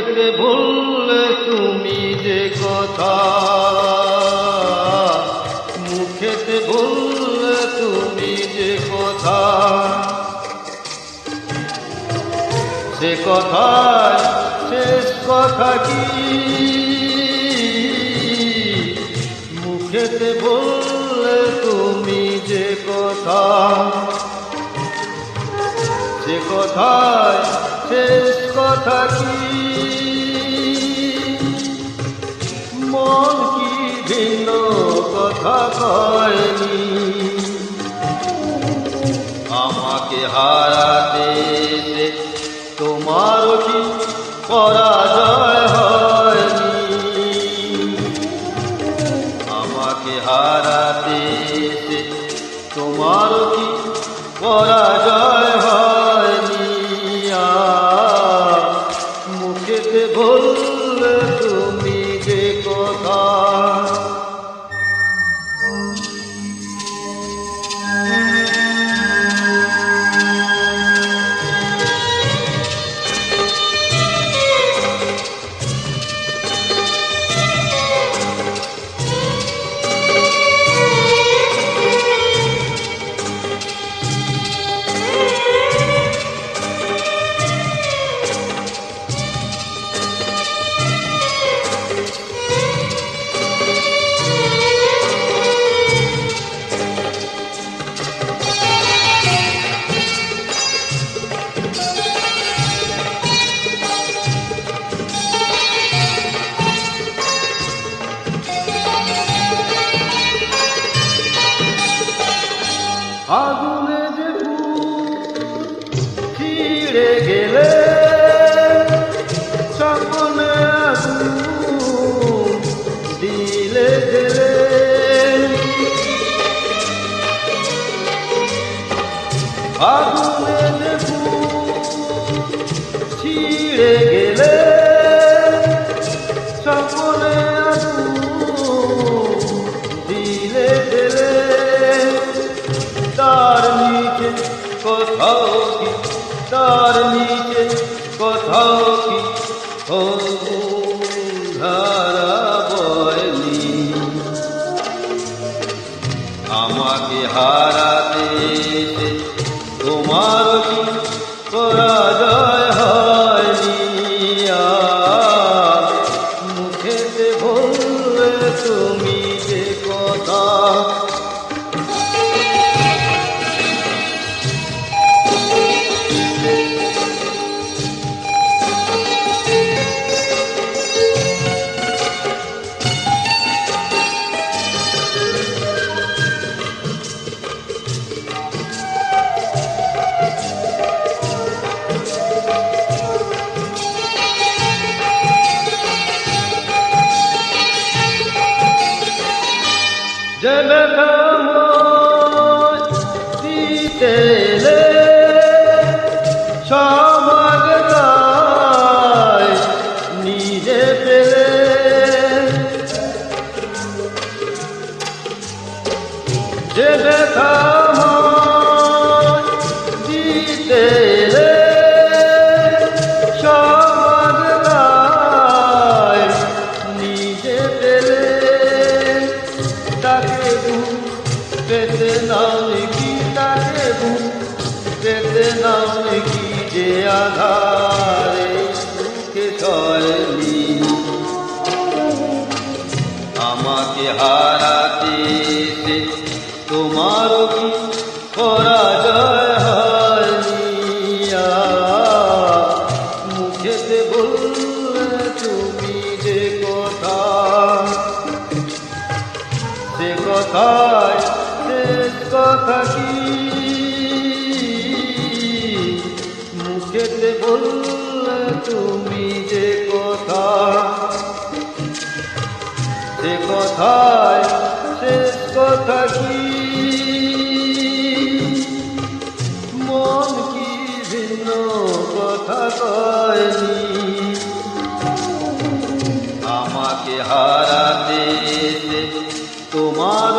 মুখেতে বললে তুমি যে কথা। মুখেতে বললে তুমি যে কথা। সে কথায় শেষ কথা কি? মুখেতে বললে তুমি যে কথা। সে কথায় শেষ কথা কি? কথা কয়নি। আমাকে হারাতে তোমারও তোমার কি পরাজয়? আগুনে যে ছিড়ে গেলে স্বপ্নে আগুন দিলে গেলে আগুনে যে ছিড়ে গেলে ও ধারা বয়নি আমাকে হারাতে তোমার Jennifer! নাও কি যে আধারে সুখে চয়নি আমাকে হারাতে যে তোমার কি হয়নি আর মুখেতে বললে তুমি যে কথা, সে কথায় বললে তুমি যে কথা সে কথায় শেষ কথা কি? মন কি ভিন্ন কথা কয়নি? আমাকে হারাতে তোমার